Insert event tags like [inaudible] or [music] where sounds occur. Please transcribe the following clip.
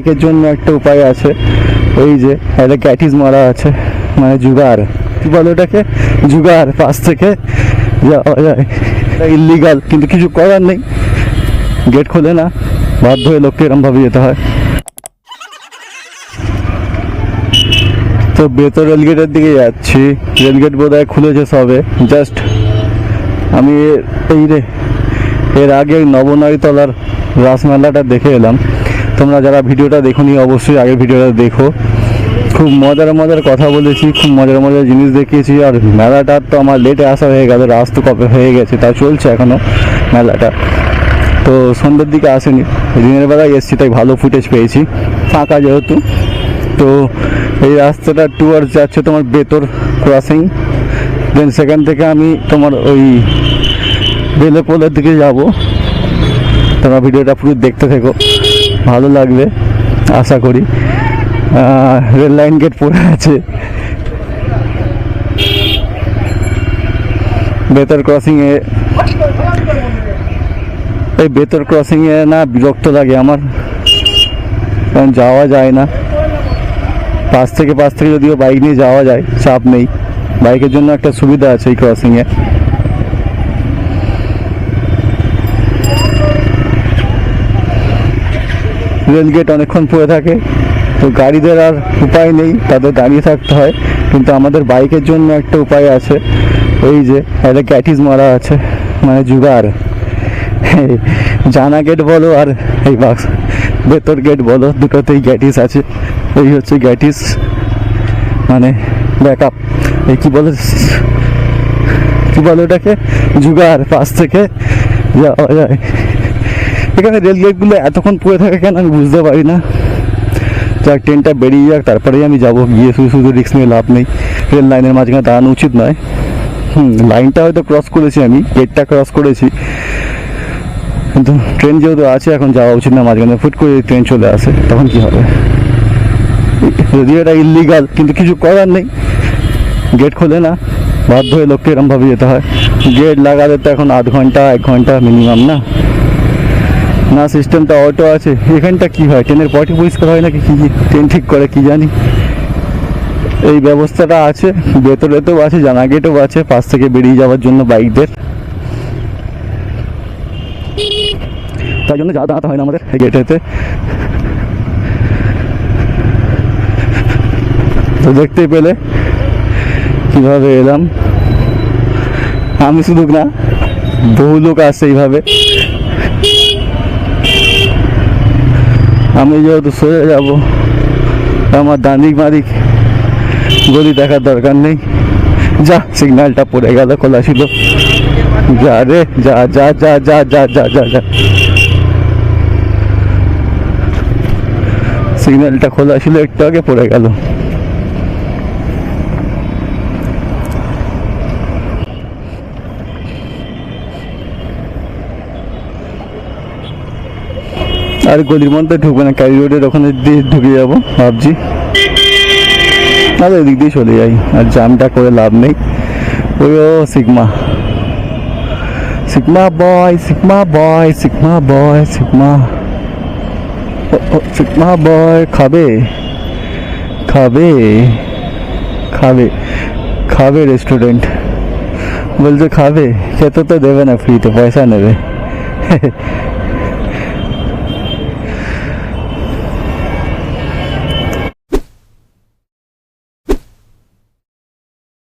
বাইকের জন্য একটা উপায় আছে। ওই যে, একটা ক্যাটিস মারা আছে মানে জুগার। কি বলে ওটাকে? জুগার, পাশ থেকে যাওয়া যায়। ইলিগাল কিন্তু কিছু করার নেই। গেট খোলে না, বাধ্য হয়ে লোককে এরমভাবে যেতে হয়। তো বেতর রেলগেটের দিকে যাচ্ছি। রেলগেট বোধ হয় খুলেছে সবে। জাস্ট আমি এই রে, এর আগে নবনারীতলার রাসমেলাটা দেখে এলাম। তোমরা যারা ভিডিওটা দেখো নি অবশ্যই আগের ভিডিওটা দেখো। খুব মজার মজার কথা বলেছি, খুব মজার মজার জিনিস দেখিয়েছি, আর মেলাটা তো আমার লেটে আসা হয়ে গেল রাস তো কবে হয়ে গেছে, তা চলছে এখনও মেলাটা। তো সন্ধ্যের দিকে আসেনি, দিনের বেলায় এসছি, তাই ভালো ফুটেজ পেয়েছি, ফাঁকা যেহেতু। তো এই রাস্তাটা টুয়ার্স যাচ্ছে তোমার বেতর ক্রসিং দেন সেখান থেকে আমি তোমার ওই বেলেপোলের দিকে যাব। তোমরা ভিডিওটা পুরো দেখতে থেকো। ভালো লাগবে, আশা করি। রেল লাইন গেট পড়ে আছে। বেতর ক্রসিংয়ে এই বেতর ক্রসিংয়ে না বিরক্ত লাগে আমার, কারণ যাওয়া যায় না। পাশ থেকে পাশ থেকে যদিও বাইক নিয়ে যাওয়া যায়, চাপ নেই। বাইকের জন্য একটা সুবিধা আছে এই ক্রসিংয়ে রেলগেট অনেকক্ষণ পড়ে থাকে। তো গাড়িদের আর উপায় নেই, তাদের দাঁড়িয়ে থাকতে হয়। কিন্তু আমাদের বাইকের জন্য একটা উপায় আছে। ওই যে, একটা ক্যাটিস মারা আছে মানে জুগার। জানা গেট বলো আর এই বাক্স ভেতর গেট বলো, দুটোতেই গ্যাটিস আছে। এই হচ্ছে গ্যাটিস মানে ব্যাক আপ এই কী বলে কী বলে ওটাকে? জুগার, পাশ থেকে যাওয়া যায়। এখানে রেল গেটগুলো এতক্ষণ পড়ে থাকে কেন আমি বুঝতে পারি না। যাক ট্রেনটা বেরিয়ে যাক, তারপরেই আমি যাব। গিয়ে শুধু শুধু রিক্স নিয়ে লাভ নেই। রেল লাইনের মাঝখানে দাঁড়ানো উচিত নয়। হুম লাইনটা হয়তো ক্রস করেছি আমি গেটটা ক্রস করেছি। কিন্তু ট্রেন যেহেতু আছে, এখন যাওয়া উচিত না, মাঝখানে ফুট করে ট্রেন চলে আসে, তখন কি হবে? যদিও এটা ইলিগাল কিন্তু কিছু করার নেই। গেট খোলে না, বাধ্য হয়ে লোককে এরমভাবে যেতে হয়। গেট লাগালে তো এখন আধ ঘণ্টা, এক ঘণ্টা মিনিমাম না? না সিস্টেমটা অটো আছে। এখানটা কি হয়? ট্রেনের পটি পরিষ্কার হয় নাকি? কি ট্রেন ঠিক করে, কি জানি। এই ব্যবস্থাটা আছে, ভেতরেতেও আছে জানা গেটেও আছে, পাশ থেকে বেরিয়ে যাওয়ার জন্য বাইকদের। তাই জন্য যা দাঁড়াতে হয় না আমাদের গেটেতে। তো দেখতেই পেলে, কীভাবে এলাম। আমি শুধু না, বহু লোক আসে এইভাবে। আমি যেহেতু সরে যাব, আমার দাঁদিক মাদিক গলি দেখার দরকার নেই। যা, সিগন্যালটা পড়ে গেল, খোলা ছিল। যা রে, যা যা যা যা যা যা যা যা। সিগন্যালটা খোলা ছিল, একটু আগে পড়ে গেল। আর গলির মধ্যে ঢুকবে না ক্যারি রোডের ওখানে দিয়ে ঢুকে যাব, ভাবছি। তাহলে এদিক দিয়ে চলে যাই, আর জামটা করে লাভ নেই। ওই ও sigma. Sigma boy sigma boy sigma boy, sigma. Sigma boy, খাবে? খাবে? খাবে? খাবে রেস্টুরেন্ট বলছে খাবে খেতে তো দেবে না ফ্রিতে পয়সা নেবে। [laughs]